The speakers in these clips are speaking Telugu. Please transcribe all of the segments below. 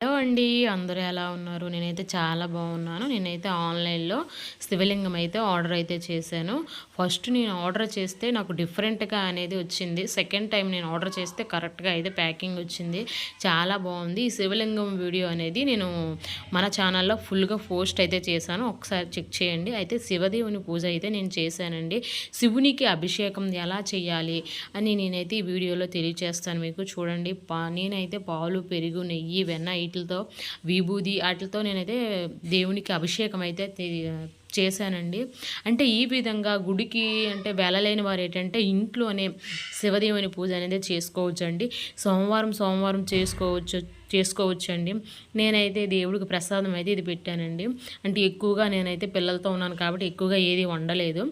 హలో అండి అందరూ ఎలా ఉన్నారు? నేనైతే చాలా బాగున్నాను. నేనైతే ఆన్లైన్లో శివలింగం అయితే ఆర్డర్ అయితే చేశాను. ఫస్ట్ నేను ఆర్డర్ చేస్తే నాకు డిఫరెంట్గా అనేది వచ్చింది. సెకండ్ టైం నేను ఆర్డర్ చేస్తే కరెక్ట్గా అయితే ప్యాకింగ్ వచ్చింది. చాలా బాగుంది. ఈ శివలింగం వీడియో అనేది నేను మన ఛానల్లో ఫుల్గా పోస్ట్ అయితే చేశాను. ఒకసారి చెక్ చేయండి. అయితే శివదేవుని పూజ అయితే నేను చేశానండి. శివునికి అభిషేకం ఎలా చేయాలి అని నేనైతే ఈ వీడియోలో తెలియజేస్తాను మీకు. చూడండి నేనైతే పాలు పెరుగు నెయ్యి వెన్న వీటితో విభూది వాటితో నేనైతే దేవునికి అభిషేకం అయితే చేశానండి. అంటే ఈ విధంగా గుడికి అంటే వెళ్ళలేని వారు ఏంటంటే ఇంట్లోనే శివదేవుని పూజ అనేది చేసుకోవచ్చు అండి సోమవారం సోమవారం చేసుకోవచ్చు చేసుకోవచ్చు అండి నేనైతే దేవుడికి ప్రసాదం అయితే ఇది పెట్టానండి. అంటే ఎక్కువగా నేనైతే పిల్లలతో ఉన్నాను కాబట్టి ఎక్కువగా ఏది వండలేదు.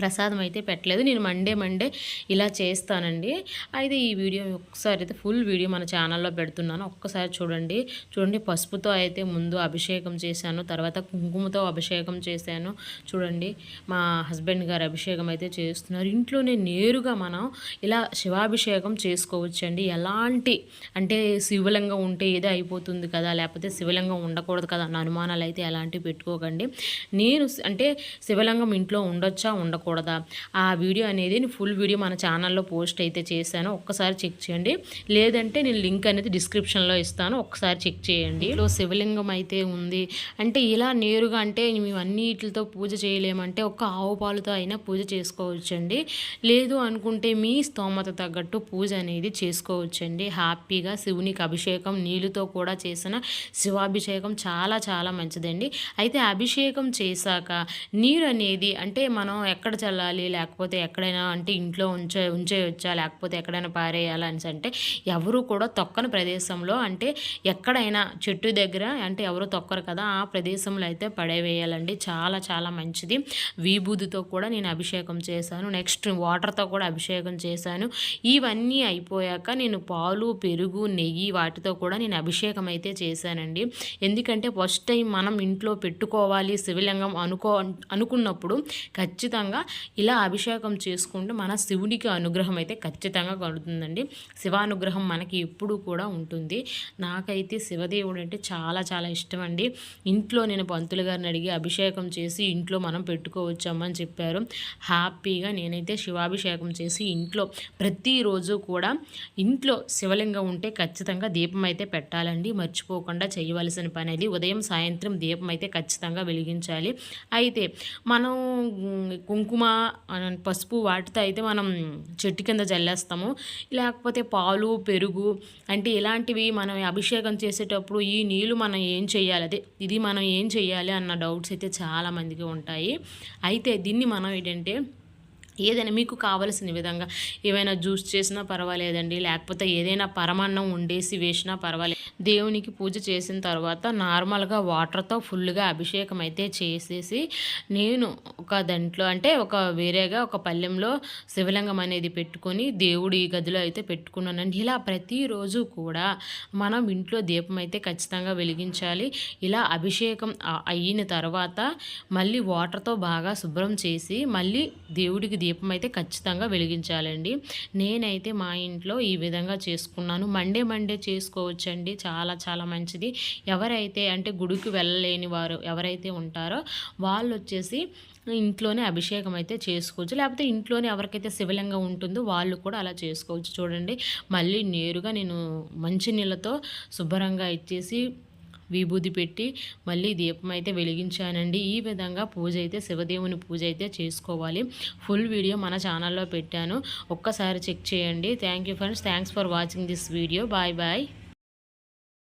ప్రసాదం అయితే పెట్టలేదు. నేను మండే మండే ఇలా చేస్తానండి. అయితే ఈ వీడియో ఒకసారి అయితే ఫుల్ వీడియో మన ఛానల్లో పెడుతున్నాను. ఒక్కసారి చూడండి. చూడండి పసుపుతో అయితే ముందు అభిషేకం చేశాను. తర్వాత కుంకుమతో అభిషేకం చేశాను. చూడండి మా హస్బెండ్ గారు అభిషేకం అయితే చేస్తున్నారు. ఇంట్లోనే నేరుగా మనం ఇలా శివాభిషేకం చేసుకోవచ్చండి. ఎలాంటి అంటే శివలింగం ఉంటే ఏదో అయిపోతుంది కదా లేకపోతే శివలింగం ఉండకూడదు కదా అన్న అనుమానాలు అయితే ఎలాంటివి పెట్టుకోకండి. నేను అంటే శివలింగం ఇంట్లో ఉండొచ్చా ఉండకూడదు చేయకూడదా ఆ వీడియో అనేది నేను ఫుల్ వీడియో మన ఛానల్లో పోస్ట్ అయితే చేశాను. ఒక్కసారి చెక్ చేయండి. లేదంటే నేను లింక్ అనేది డిస్క్రిప్షన్లో ఇస్తాను. ఒక్కసారి చెక్ చేయండి. ఇంట్లో శివలింగం అయితే ఉంది. అంటే ఇలా నేరుగా అంటే మేము అన్నిటితో పూజ చేయలేమంటే ఒక్క ఆవు పాలుతో అయినా పూజ చేసుకోవచ్చండి. లేదు అనుకుంటే మీ స్తోమత తగ్గట్టు పూజ అనేది చేసుకోవచ్చండి. హ్యాపీగా శివునికి అభిషేకం నీళ్ళతో కూడా చేసిన శివాభిషేకం చాలా చాలా మంచిదండి. అయితే అభిషేకం చేశాక నీరు అనేది అంటే మనం ఎక్కడ చల్లాలి లేకపోతే ఎక్కడైనా అంటే ఇంట్లో ఉంచే ఉంచేయచ్చా లేకపోతే ఎక్కడైనా పారేయాలా అని అంటే ఎవరు కూడా తొక్కని ప్రదేశంలో అంటే ఎక్కడైనా చెట్టు దగ్గర అంటే ఎవరు తొక్కరు కదా ఆ ప్రదేశంలో అయితే పడేవేయాలండి చాలా చాలా మంచిది. విభూతితో కూడా నేను అభిషేకం చేశాను. నెక్స్ట్ వాటర్తో కూడా అభిషేకం చేశాను. ఇవన్నీ అయిపోయాక నేను పాలు పెరుగు నెయ్యి వాటితో కూడా నేను అభిషేకం అయితే చేశానండి. ఎందుకంటే ఫస్ట్ టైం మనం ఇంట్లో పెట్టుకోవాలి శివలింగం అనుకో అనుకున్నప్పుడు ఖచ్చితంగా ఇలా అభిషేకం చేసుకుంటూ మన శివుడికి అనుగ్రహం అయితే ఖచ్చితంగా కలుగుతుందండి. శివానుగ్రహం మనకి ఎప్పుడూ కూడా ఉంటుంది. నాకైతే శివదేవుడు అంటే చాలా చాలా ఇష్టం అండి ఇంట్లో నేను పంతులు గారిని అడిగి అభిషేకం చేసి ఇంట్లో మనం పెట్టుకోవచ్చామని చెప్పారు. హ్యాపీగా నేనైతే శివాభిషేకం చేసి ఇంట్లో ప్రతిరోజు కూడా ఇంట్లో శివలింగం ఉంటే ఖచ్చితంగా దీపం అయితే పెట్టాలండి. మర్చిపోకుండా చేయవలసిన పని అది. ఉదయం సాయంత్రం దీపం అయితే ఖచ్చితంగా వెలిగించాలి. అయితే మనం కుంకుమ పసుపు వాటితో అయితే మనం చెట్టు కింద జల్లేస్తాము. లేకపోతే పాలు పెరుగు అంటే ఇలాంటివి మనం అభిషేకం చేసేటప్పుడు ఈ నీళ్ళు మనం ఏం చేయాలి? అదే ఇది మనం ఏం చేయాలి? అన్న డౌట్స్ అయితే చాలామందికి ఉంటాయి. అయితే దీన్ని మనం ఏంటంటే ఏదైనా మీకు కావలసిన విధంగా ఏవైనా జ్యూస్ చేసినా పర్వాలేదండి. లేకపోతే ఏదైనా పరమాన్నం వండేసి వేసినా పర్వాలేదు. దేవునికి పూజ చేసిన తర్వాత నార్మల్గా వాటర్తో ఫుల్గా అభిషేకం అయితే చేసేసి నేను ఒక దాంట్లో అంటే ఒక వేరేగా ఒక పల్లెంలో శివలింగం అనేది పెట్టుకొని దేవుడి గదిలో అయితే పెట్టుకున్నానండి. ఇలా ప్రతిరోజు కూడా మనం ఇంట్లో దీపం అయితే ఖచ్చితంగా వెలిగించాలి. ఇలా అభిషేకం అయిన తర్వాత మళ్ళీ వాటర్తో బాగా శుభ్రం చేసి మళ్ళీ దేవుడికి దీపం అయితే ఖచ్చితంగా వెలిగించాలండి. నేనైతే మా ఇంట్లో ఈ విధంగా చేసుకున్నాను. మండే మండే చేసుకోవచ్చండి. చాలా చాలా మంచిది. ఎవరైతే అంటే గుడికి వెళ్ళలేని వారు ఎవరైతే ఉంటారో వాళ్ళు వచ్చేసి ఇంట్లోనే అభిషేకం అయితే చేసుకోవచ్చు. లేకపోతే ఇంట్లోనే ఎవరికైతే శివలింగం ఉంటుందో వాళ్ళు కూడా అలా చేసుకోవచ్చు. చూడండి. మళ్ళీ నేరుగా నేను మంచి నీళ్ళతో శుభ్రంగా ఇచ్చేసి విభూది పెట్టి మళ్ళీ దీపం అయితే వెలిగించానండి. ఈ విధంగా పూజ అయితే శివదేవుని పూజ అయితే చేసుకోవాలి. ఫుల్ వీడియో మన ఛానల్లో పెట్టాను. ఒక్కసారి చెక్ చేయండి. Thank you friends thanks for watching this video bye bye